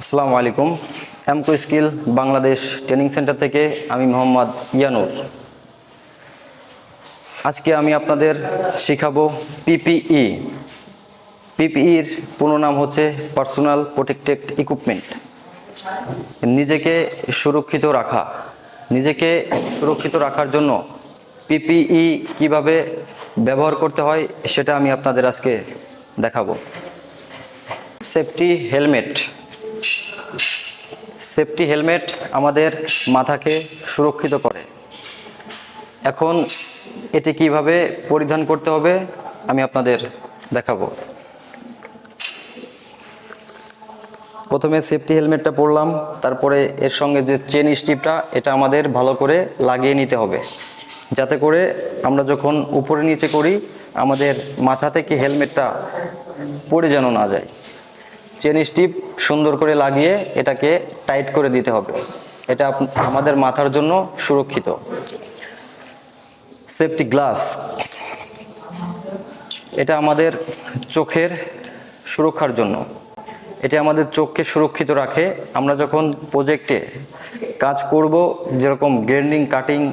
আসসালামু আলাইকুম। Emco skill Bangladesh training centre থেকে আমি মোহাম্মদ ইয়ানুর। আজকে আমি আপনাদের শেখাবো পিপিই। পিপিইর পুরো নাম হচ্ছে পার্সোনাল প্রোটেক্টেড ইকুইপমেন্ট। নিজেকে সুরক্ষিত রাখা। নিজেকে সুরক্ষিত রাখার জন্য পিপিই কীভাবে ব্যবহার করতে হয় সেটা আমি আপনাদের আজকে দেখাবো। Safety helmet. সেফটি হেলমেট আমাদের মাথাকে সুরক্ষিত করে। এখন এটি কীভাবে পরিধান করতে হবে আমি আপনাদের দেখাবো। প্রথমে সেফটি হেলমেটটা পরলাম, তারপরে এর সঙ্গে যে চেন স্টিপটা, এটা আমাদের ভালো করে লাগিয়ে নিতে হবে। যাতে করে আমরা যখন উপরে নিচে করি, আমাদের মাথা থেকে হেলমেটটা পড়ে যেন না যায়। চেন স্টিপ সুন্দর করে লাগিয়ে এটাকে টাইট করে দিতে হবে। এটা আমাদের মাথার জন্য সুরক্ষিত। Safety glass. এটা আমাদের চোখের সুরক্ষার জন্য। এটা আমাদের চোখকে সুরক্ষিত রাখে। আমরা যখন প্রজেক্টে কাজ করব, যেরকম গ্রেন্ডিং কাটিং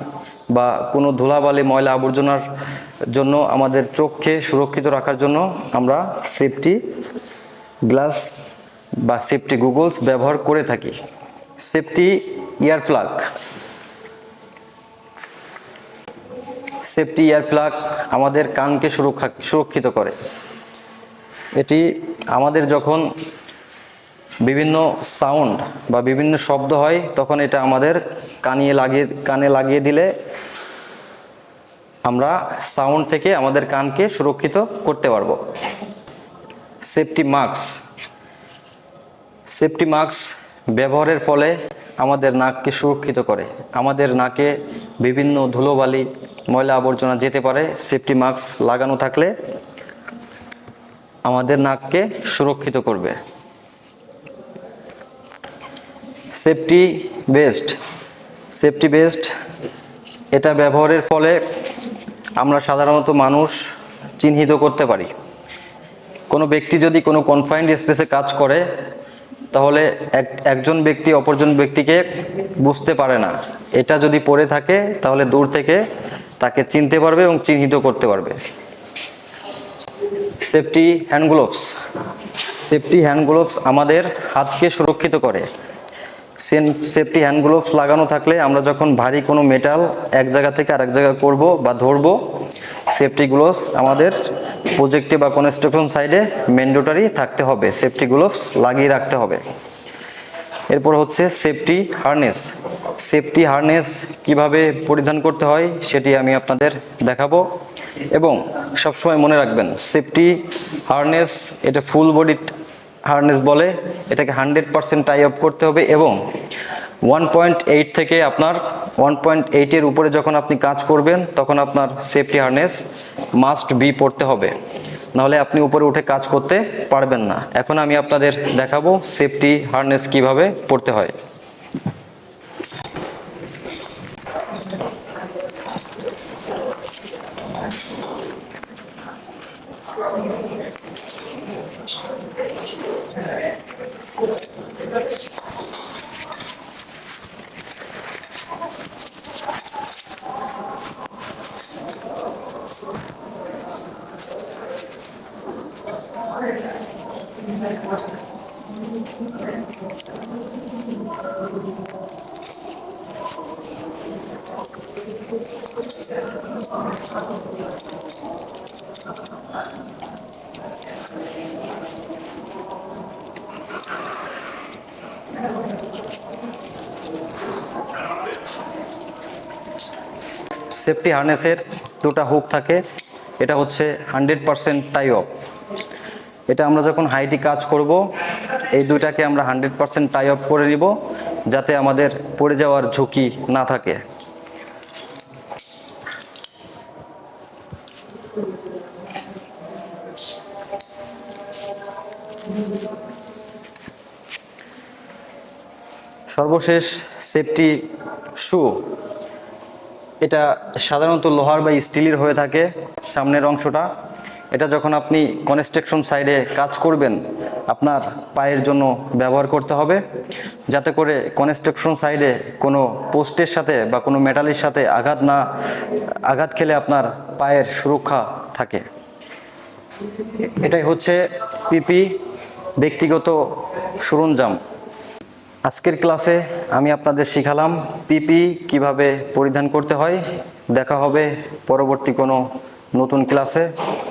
বা কোনো ধুলাবালি, ময়লা আবর্জনার জন্য আমাদের চোখকে সুরক্ষিত রাখার জন্য আমরা সেফটি গ্লাস বা সেফটি গুগলস ব্যবহার করে থাকি। Safety ear plug safety ear plug আমাদের কানকে সুরক্ষা, সুরক্ষিত করে। এটি আমাদের যখন বিভিন্ন সাউন্ড বা বিভিন্ন শব্দ হয়, তখন এটা আমাদের কানিয়ে লাগিয়ে, কানে লাগিয়ে দিলে আমরা সাউন্ড থেকে আমাদের কানকে সুরক্ষিত করতে পারব। Safety mask. সেফটি মাস্ক ব্যবহারের ফলে আমাদের নাককে সুরক্ষিত করে। আমাদের নাকে বিভিন্ন ধুলোবালি, ময়লা আবর্জনা যেতে পারে। সেফটি মাস্ক লাগানো থাকলে আমাদের নাককে সুরক্ষিত করবে। Safety best. সেফটি বেস্ট, এটা ব্যবহারের ফলে আমরা সাধারণত মানুষ চিহ্নিত করতে পারি। কোনো ব্যক্তি যদি কোনো কনফাইন্ড স্পেসে কাজ করে, তাহলে এক, একজন ব্যক্তি অপরজন ব্যক্তিকে বুঝতে পারে না। এটা যদি পড়ে থাকে, তাহলে দূর থেকে তাকে চিনতে পারবে এবং চিহ্নিত করতে পারবে। Safety hand gloves safety hand gloves আমাদের হাতকে সুরক্ষিত করে। সেফটি হ্যান্ড গ্লোভস লাগানো থাকলে আমরা যখন ভারী কোনো মেটাল এক জায়গা থেকে আরেক জায়গায় করব বা ধরবো সেফটি গ্লোভস আমাদের প্রজেক্টে বা কনস্ট্রাকশন সাইডে ম্যান্ডেটরি থাকতে হবে সেফটি গ্লোভস লাগিয়ে রাখতে হবে। এরপর হচ্ছে সেফটি হারনেস সেফটি হারনেস কীভাবে পরিধান করতে হয় সেটি আমি আপনাদের দেখাবো। এবং সবসময় মনে রাখবেন সেফটি হারনেস এটা ফুল বডি হারনেস বলে, এটাকে হান্ড্রেড পারসেন্ট টাই আপ করতে হবে এবং ওয়ান পয়েন্ট এইট থেকে আপনার ওয়ান পয়েন্ট এইটের উপরে যখন আপনি কাজ করবেন, তখন আপনার সেফটি হারনেস মাস্ট বি পড়তে হবে। নাহলে আপনি উপরে উঠে কাজ করতে পারবেন না। এখন আমি আপনাদের দেখাবো সেফটি হারনেস কীভাবে পড়তে হয়। সেফটি হার্নেসের দুটা হুক থাকে। এটা হচ্ছে হান্ড্রেড পারসেন্ট টাই অফ এটা আমরা যখন হাইটি কাজ করব, এই দুইটাকে আমরা হান্ড্রেড পারসেন্ট টাই অফ করে নিব, যাতে আমাদের পড়ে যাওয়ার ঝুঁকি না থাকে। সর্বশেষ সেফটি শু এটা সাধারণত লোহার বা স্টিলের হয়ে থাকে, সামনের অংশটা। এটা যখন আপনি কনস্ট্রাকশন সাইডে কাজ করবেন, আপনার পায়ের জন্য ব্যবহার করতে হবে। যাতে করে কনস্ট্রাকশন সাইডে কোনো পোস্টের সাথে বা কোনো মেটালের সাথে আঘাত না, আঘাত খেলে আপনার পায়ের সুরক্ষা থাকে। এটাই হচ্ছে পিপি ব্যক্তিগত সরঞ্জাম। আজকের ক্লাসে আমি আপনাদের শিখালাম পিপি কীভাবে পরিধান করতে হয়। দেখা হবে পরবর্তী কোনো নতুন ক্লাসে